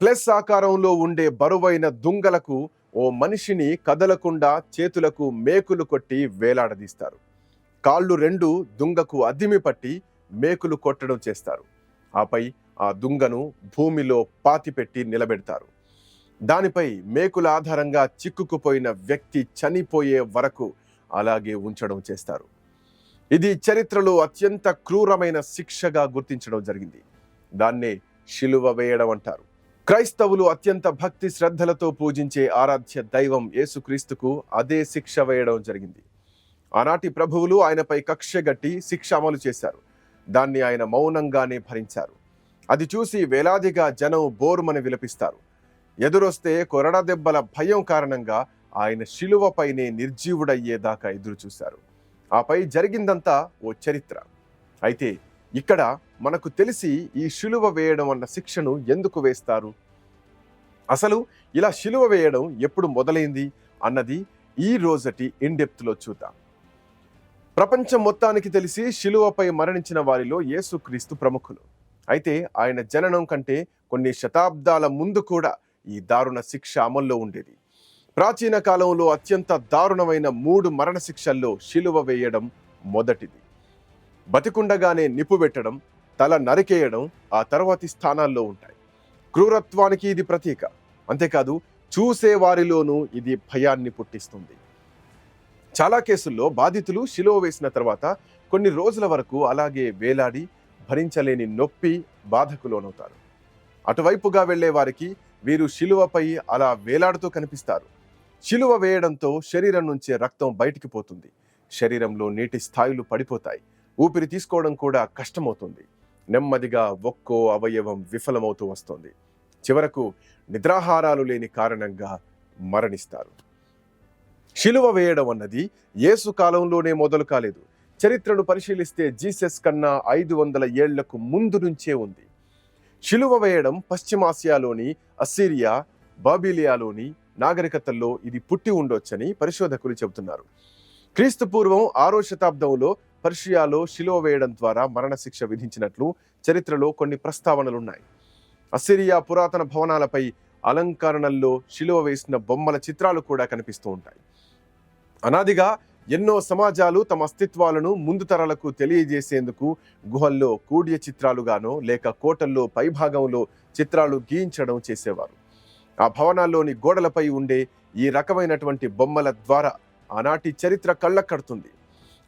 Plus ఆకారంలో ఉండే బరువైన దుంగలకు ఓ మనిషిని కదలకుండా చేతులకు మేకులు కొట్టి వేలాడదీస్తారు. కాళ్ళు రెండు దుంగకు అద్దిమి పట్టి మేకులు కొట్టడం చేస్తారు. ఆపై ఆ దుంగను భూమిలో పాతిపెట్టి నిలబెడతారు. దానిపై మేకుల ఆధారంగా చిక్కుకుపోయిన వ్యక్తి చనిపోయే వరకు అలాగే ఉంచడం చేస్తారు. ఇది చరిత్రలో అత్యంత క్రూరమైన శిక్షగా గుర్తించడం జరిగింది. దాన్నే శిలువ వేయడం అంటారు. క్రైస్తవులు అత్యంత భక్తి శ్రద్ధలతో పూజించే ఆరాధ్య దైవం యేసుక్రీస్తుకు అదే శిక్ష వేయడం జరిగింది. ఆనాటి ప్రభువులు ఆయనపై కక్షగట్టి శిక్ష అమలు చేశారు. దాన్ని ఆయన మౌనంగానే భరించారు. అది చూసి వేలాదిగా జనం బోరుమని విలపిస్తారు. ఎదురొస్తే కొరడ దెబ్బల భయం కారణంగా ఆయన శిలువపైనే నిర్జీవుడయ్యేదాకా ఎదురు చూశారు ఆపై జరిగిందంతా ఓ చరిత్ర. అయితే ఇక్కడ మనకు తెలిసి ఈ శిలువ వేయడం అన్న శిక్షను ఎందుకు వేస్తారు? అసలు ఇలా శిలువ వేయడం ఎప్పుడు మొదలైంది అన్నది ఈ రోజటి ఇన్డెప్త్లో చూద్దాం. ప్రపంచం మొత్తానికి తెలిసి శిలువపై మరణించిన వారిలో యేసుక్రీస్తు ప్రముఖులు. అయితే ఆయన జననం కంటే కొన్ని శతాబ్దాల ముందు కూడా ఈ దారుణ శిక్ష అమల్లో ఉండేది. ప్రాచీన కాలంలో అత్యంత దారుణమైన మూడు మరణ శిక్షల్లో శిలువ వేయడం మొదటిది. బతికుండగానే నిప్పు పెట్టడం తల నరికేయడం ఆ తర్వాతి స్థానాల్లో ఉంటాయి. క్రూరత్వానికి ఇది ప్రతీక. అంతేకాదు చూసే వారిలోనూ ఇది భయాన్ని పుట్టిస్తుంది. చాలా కేసుల్లో బాధితులు శిలువ వేసిన తర్వాత కొన్ని రోజుల వరకు అలాగే వేలాడి భరించలేని నొప్పి బాధకు లోనవుతారు అటువైపుగా వెళ్ళే వారికి వీరు శిలువపై అలా వేలాడుతూ కనిపిస్తారు. శిలువ వేయడంతో శరీరం నుంచే రక్తం బయటికి పోతుంది. శరీరంలో నీటి స్థాయిలు పడిపోతాయి. ఊపిరి తీసుకోవడం కూడా కష్టమవుతుంది. నెమ్మదిగా ఒక్కో అవయవం విఫలమవుతూ వస్తుంది. చివరకు నిద్రాహారాలు లేని కారణంగా మరణిస్తారు. శిలువ వేయడం అన్నది యేసు కాలంలోనే మొదలు కాలేదు. చరిత్రను పరిశీలిస్తే జీసస్ కన్నా ఐదు వందల ఏళ్ళకు ముందు నుంచే ఉంది. శిలువ వేయడం పశ్చిమాసియాలోని అస్సీరియా బాబిలియాలోని నాగరికతల్లో ఇది పుట్టి ఉండొచ్చని పరిశోధకులు చెబుతున్నారు. క్రీస్తు పూర్వం ఆరో శతాబ్దంలో పర్షియాలో శిలువ వేయడం ద్వారా మరణశిక్ష విధించినట్లు చరిత్రలో కొన్ని ప్రస్తావనలున్నాయి. అసిరియా పురాతన భవనాలపై అలంకరణల్లో శిలువ వేసిన బొమ్మల చిత్రాలు కూడా కనిపిస్తూ ఉంటాయి. అనాదిగా ఎన్నో సమాజాలు తమ అస్తిత్వాలను ముందు తరాలకు తెలియజేసేందుకు గుహల్లో కూడియ చిత్రాలుగానో లేక కోటల్లో పైభాగంలో చిత్రాలు గీయించడం చేసేవారు. ఆ భవనాల్లోని గోడలపై ఉండే ఈ రకమైనటువంటి బొమ్మల ద్వారా ఆనాటి చరిత్ర కళ్ళకడుతుంది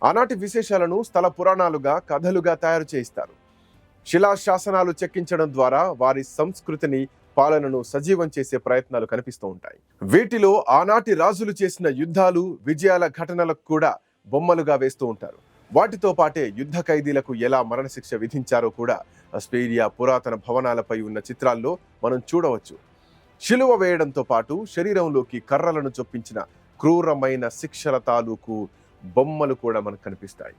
ఆనాటి విశేషాలను స్థల పురాణాలుగా కథలుగా తయారు చేయిస్తారు. శిలాశాసనాలు చెక్కించడం ద్వారా వారి సంస్కృతిని పాలనను సజీవం చేసే ప్రయత్నాలు కనిపిస్తూ ఉంటాయి. వీటిలో ఆనాటి రాజులు చేసిన యుద్ధాలు విజయాల ఘటనలకు కూడా బొమ్మలుగా వేస్తూ ఉంటారు. వాటితో పాటే యుద్ధ ఖైదీలకు ఎలా మరణశిక్ష విధించారో కూడా అస్పేరియా పురాతన భవనాలపై ఉన్న చిత్రాల్లో మనం చూడవచ్చు. శిలువ వేయడంతో పాటు శరీరంలోకి కర్రలను చొప్పించిన క్రూరమైన శిక్షల తాలూకు బొమ్మలు కూడా మనకు కనిపిస్తాయి.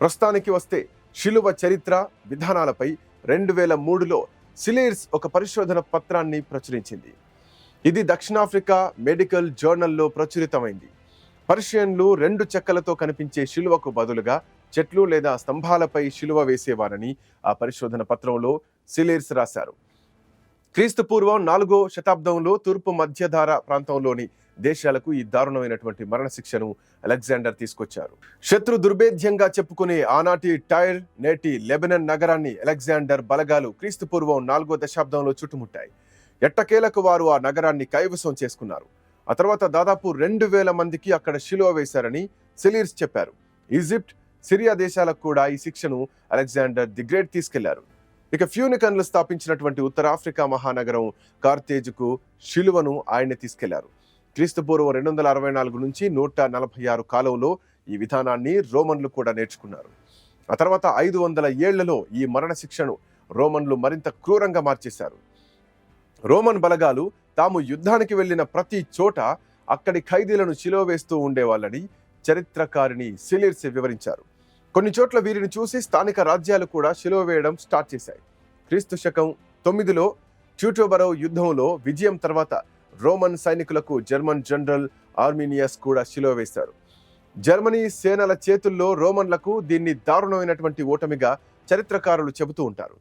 ప్రస్తుతానికి వస్తే శిలువ చరిత్ర విధానాలపై రెండు వేల మూడులో సిలేర్స్ ఒక పరిశోధన పత్రాన్ని ప్రచురించింది. ఇది దక్షిణాఫ్రికా మెడికల్ జర్నల్లో ప్రచురితమైంది. పర్షియన్లు రెండు చెక్కలతో కనిపించే శిలువకు బదులుగా చెట్లు లేదా స్తంభాలపై శిలువ వేసేవారని ఆ పరిశోధన పత్రంలో సిలేర్స్ రాశారు. క్రీస్తు పూర్వం నాలుగో శతాబ్దంలో తూర్పు మధ్యధార ప్రాంతంలోని దేశాలకు ఈ దారుణమైనటువంటి మరణశిక్షను అలెగ్జాండర్ తీసుకొచ్చారు. శత్రు దుర్భేద్యంగా చెప్పుకునే ఆనాటి టైర్ నేటి లెబనన్ నగరాన్ని అలెగ్జాండర్ బలగాలు క్రీస్తు పూర్వం నాలుగో దశాబ్దంలో చుట్టుముట్టాయి. ఎట్టకేలకు వారు ఆ నగరాన్ని కైవసం చేసుకున్నారు. ఆ తర్వాత దాదాపు రెండు వేల మందికి అక్కడ శిలువ వేశారని సిలీర్స్ చెప్పారు. ఈజిప్ట్ సిరియా దేశాలకు కూడా ఈ శిక్షను అలెగ్జాండర్ ది గ్రేట్ తీసుకెళ్ళారు. ఇక ఫ్యూనికన్లు స్థాపించినటువంటి ఉత్తరాఫ్రికా మహానగరం కార్తేజ్కు శిలువను ఆయన తీసుకెళ్ళారు. క్రీస్తుపూర్వం రెండు వందల అరవై నాలుగు నుంచి నూట నలభై ఆరు కాలంలో ఈ విధానాన్ని రోమన్లు కూడా నేర్చుకున్నారు. ఆ తర్వాత ఐదు వందల ఏళ్ళలో ఈ మరణ శిక్షను రోమన్లు మరింత క్రూరంగా మార్చేశారు. రోమన్ బలగాలు తాము యుద్ధానికి వెళ్ళిన ప్రతి చోట అక్కడి ఖైదీలను శిలువ వేస్తూ ఉండేవాళ్ళని చరిత్రకారిణి సిలిర్స్ వివరించారు. కొన్ని చోట్ల వీరిని చూసి స్థానిక రాజ్యాలు కూడా శిలువ వేయడం స్టార్ట్ చేశాయి. క్రీస్తు శకం తొమ్మిదిలో ట్యూటోబరో యుద్ధంలో విజయం తర్వాత రోమన్ సైనికులకు జర్మన్ జనరల్ ఆర్మీనియస్ కూడా శిలో వేశారు. జర్మనీ సేనల చేతుల్లో రోమన్లకు దీన్ని దారుణమైనటువంటి ఓటమిగా చరిత్రకారులు చెబుతూ ఉంటారు.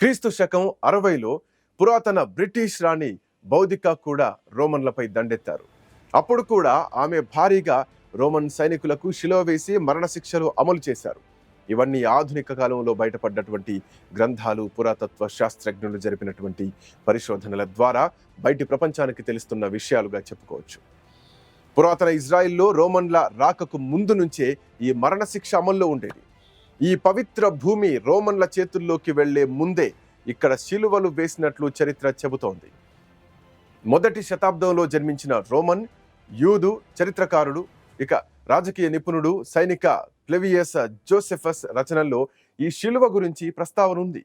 క్రీస్తు శకం అరవైలో పురాతన బ్రిటిష్ రాణి బౌద్ధిక కూడా రోమన్లపై దండెత్తారు. అప్పుడు కూడా ఆమె భారీగా రోమన్ సైనికులకు శిలో వేసి మరణశిక్షలు అమలు చేశారు. ఇవన్నీ ఆధునిక కాలంలో బయటపడ్డటువంటి గ్రంథాలు పురాతత్వ శాస్త్రజ్ఞులు జరిపినటువంటి పరిశోధనల ద్వారా బయటి ప్రపంచానికి తెలుస్తున్న విషయాలుగా చెప్పుకోవచ్చు. పురాతన ఇజ్రాయిల్లో రోమన్ల రాకకు ముందు నుంచే ఈ మరణశిక్ష అమల్లో ఉండేది. ఈ పవిత్ర భూమి రోమన్ల చేతుల్లోకి వెళ్ళే ముందే ఇక్కడ శిలువలు వేసినట్లు చరిత్ర చెబుతోంది. మొదటి శతాబ్దంలో జన్మించిన రోమన్ యూదు చరిత్రకారుడు ఇక రాజకీయ నిపుణుడు సైనిక ప్లెవియస్ జోసెఫస్ రచనల్లో ఈ శిలువ గురించి ప్రస్తావన ఉంది.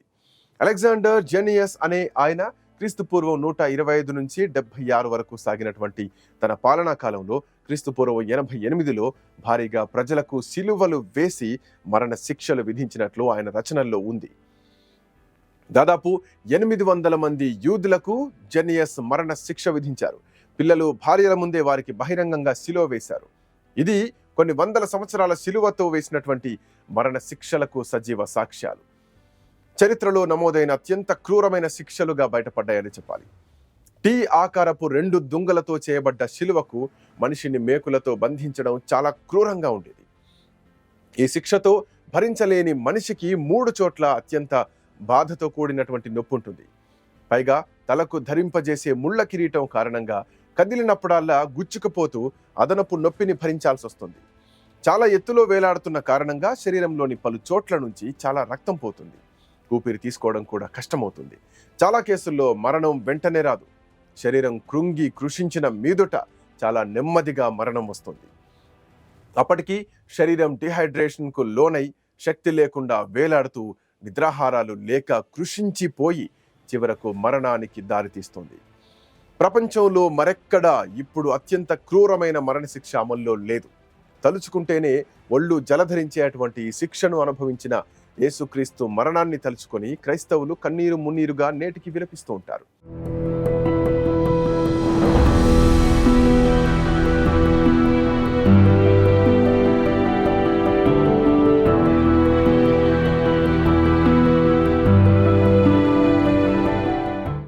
అలెగ్జాండర్ జెనియస్ అనే ఆయన క్రీస్తు పూర్వం నూట ఇరవై ఐదు నుంచి డెబ్బై ఆరు వరకు సాగినటువంటి తన పాలనా కాలంలో క్రీస్తు పూర్వం ఎనభై ఎనిమిదిలో భారీగా ప్రజలకు శిలువలు వేసి మరణ శిక్షలు విధించినట్లు ఆయన రచనల్లో ఉంది. దాదాపు ఎనిమిది వందల మంది యూదులకు జెనియస్ మరణ శిక్ష విధించారు. పిల్లలు భార్యల ముందే వారికి బహిరంగంగా శిలువ వేశారు. ఇది కొన్ని వందల సంవత్సరాల శిలువతో వేసినటువంటి మరణ శిక్షలకు సజీవ సాక్ష్యాలు. చరిత్రలో నమోదైన అత్యంత క్రూరమైన శిక్షలుగా బయటపడ్డాయని చెప్పాలి. టీ ఆకారపు రెండు దుంగలతో చేయబడ్డ శిలువకు మనిషిని మేకులతో బంధించడం చాలా క్రూరంగా ఉండేది. ఈ శిక్షతో భరించలేని మనిషికి మూడు చోట్ల అత్యంత బాధతో కూడినటువంటి నొప్పి ఉంటుంది. పైగా తలకు ధరింపజేసే ముళ్ళ కిరీటం కారణంగా కదిలినప్పుడల్లా గుచ్చుకుపోతూ అదనపు నొప్పిని భరించాల్సి వస్తుంది చాలా ఎత్తులో వేలాడుతున్న కారణంగా శరీరంలోని పలు చోట్ల నుంచి చాలా రక్తం పోతుంది. ఊపిరి తీసుకోవడం కూడా కష్టమవుతుంది. చాలా కేసుల్లో మరణం వెంటనే రాదు. శరీరం కృంగి కృషించిన మీదుట చాలా నెమ్మదిగా మరణం వస్తుంది. అప్పటికి శరీరం డిహైడ్రేషన్కు లోనై శక్తి లేకుండా వేలాడుతూ నిద్రాహారాలు లేక కృషించిపోయి చివరకు మరణానికి దారితీస్తుంది ప్రపంచంలో మరెక్కడా ఇప్పుడు అత్యంత క్రూరమైన మరణశిక్ష అమల్లో లేదు. తలుచుకుంటేనే ఒళ్ళు జలధరించేటువంటి ఈ శిక్షను అనుభవించిన యేసుక్రీస్తు మరణాన్ని తలుచుకొని క్రైస్తవులు కన్నీరు మున్నీరుగా నేటికి విలపిస్తూ ఉంటారు.